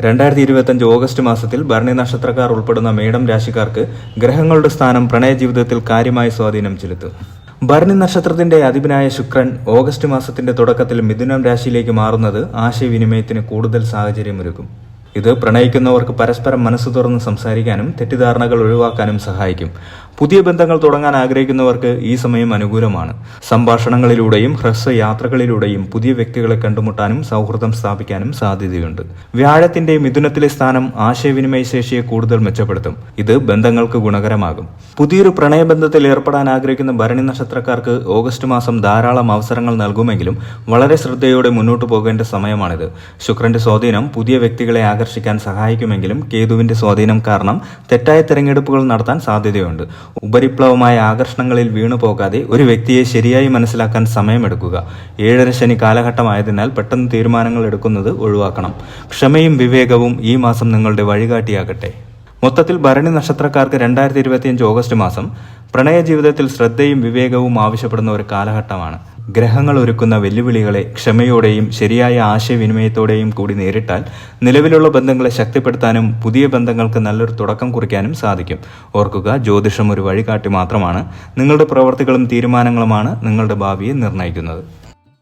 രണ്ടായിരത്തി ഇരുപത്തിയഞ്ച് ഓഗസ്റ്റ് മാസത്തിൽ ഭരണി നക്ഷത്രക്കാർ ഉൾപ്പെടുന്ന മേടം രാശിക്കാർക്ക് ഗ്രഹങ്ങളുടെ സ്ഥാനം പ്രണയ ജീവിതത്തിൽ കാര്യമായ സ്വാധീനം ചെലുത്തും. ഭരണി നക്ഷത്രത്തിന്റെ അധിപനായ ശുക്രൻ ഓഗസ്റ്റ് മാസത്തിന്റെ തുടക്കത്തിൽ മിഥുനം രാശിയിലേക്ക് മാറുന്നത് ആശയവിനിമയത്തിന് കൂടുതൽ സാഹചര്യമൊരുക്കും. ഇത് പ്രണയിക്കുന്നവർക്ക് പരസ്പരം മനസ്സ് തുറന്ന് സംസാരിക്കാനും തെറ്റിദ്ധാരണകൾ ഒഴിവാക്കാനും സഹായിക്കും. പുതിയ ബന്ധങ്ങൾ തുടങ്ങാൻ ആഗ്രഹിക്കുന്നവർക്ക് ഈ സമയം അനുകൂലമാണ്. സംഭാഷണങ്ങളിലൂടെയും ഹ്രസ്വയാത്രകളിലൂടെയും പുതിയ വ്യക്തികളെ കണ്ടുമുട്ടാനും സൗഹൃദം സ്ഥാപിക്കാനും സാധ്യതയുണ്ട്. വ്യാഴത്തിന്റെ മിഥുനത്തിലെ സ്ഥാനം ആശയവിനിമയ ശേഷിയെ കൂടുതൽ മെച്ചപ്പെടുത്തും. ഇത് ബന്ധങ്ങൾക്ക് ഗുണകരമാകും. പുതിയൊരു പ്രണയബന്ധത്തിൽ ഏർപ്പെടാൻ ആഗ്രഹിക്കുന്ന ഭരണി നക്ഷത്രക്കാർക്ക് ഓഗസ്റ്റ് മാസം ധാരാളം അവസരങ്ങൾ നൽകുമെങ്കിലും വളരെ ശ്രദ്ധയോടെ മുന്നോട്ടു പോകേണ്ട സമയമാണിത്. ശുക്രന്റെ സ്വാധീനം പുതിയ വ്യക്തികളെ ആകർഷിക്കാൻ സഹായിക്കുമെങ്കിലും കേതുവിന്റെ സ്വാധീനം കാരണം തെറ്റായ തെരഞ്ഞെടുപ്പുകൾ നടത്താൻ സാധ്യതയുണ്ട്. ഉപരിപ്ലവമായ ആകർഷണങ്ങളിൽ വീണു പോകാതെ ഒരു വ്യക്തിയെ ശരിയായി മനസ്സിലാക്കാൻ സമയമെടുക്കുക. ഏഴര ശനി കാലഘട്ടമായതിനാൽ പെട്ടെന്ന് തീരുമാനങ്ങൾ എടുക്കുന്നത് ഒഴിവാക്കണം. ക്ഷമയും വിവേകവും ഈ മാസം നിങ്ങളുടെ വഴികാട്ടിയാകട്ടെ. മൊത്തത്തിൽ ഭരണി നക്ഷത്രക്കാർക്ക് രണ്ടായിരത്തി ഇരുപത്തിയഞ്ച് ഓഗസ്റ്റ് മാസം പ്രണയ ജീവിതത്തിൽ ശ്രദ്ധയും വിവേകവും ആവശ്യപ്പെടുന്ന ഒരു കാലഘട്ടമാണ്. ഗ്രഹങ്ങൾ ഒരുക്കുന്ന വെല്ലുവിളികളെ ക്ഷമയോടെയും ശരിയായ ആശയവിനിമയത്തോടെയും കൂടി നേരിട്ടാൽ നിലവിലുള്ള ബന്ധങ്ങളെ ശക്തിപ്പെടുത്താനും പുതിയ ബന്ധങ്ങൾക്ക് നല്ലൊരു തുടക്കം കുറിക്കാനും സാധിക്കും. ഓർക്കുക ജ്യോതിഷം ഒരു വഴികാട്ടി മാത്രമാണ്. നിങ്ങളുടെ പ്രവർത്തികളും തീരുമാനങ്ങളുമാണ് നിങ്ങളുടെ ഭാവിയെ നിർണയിക്കുന്നത്.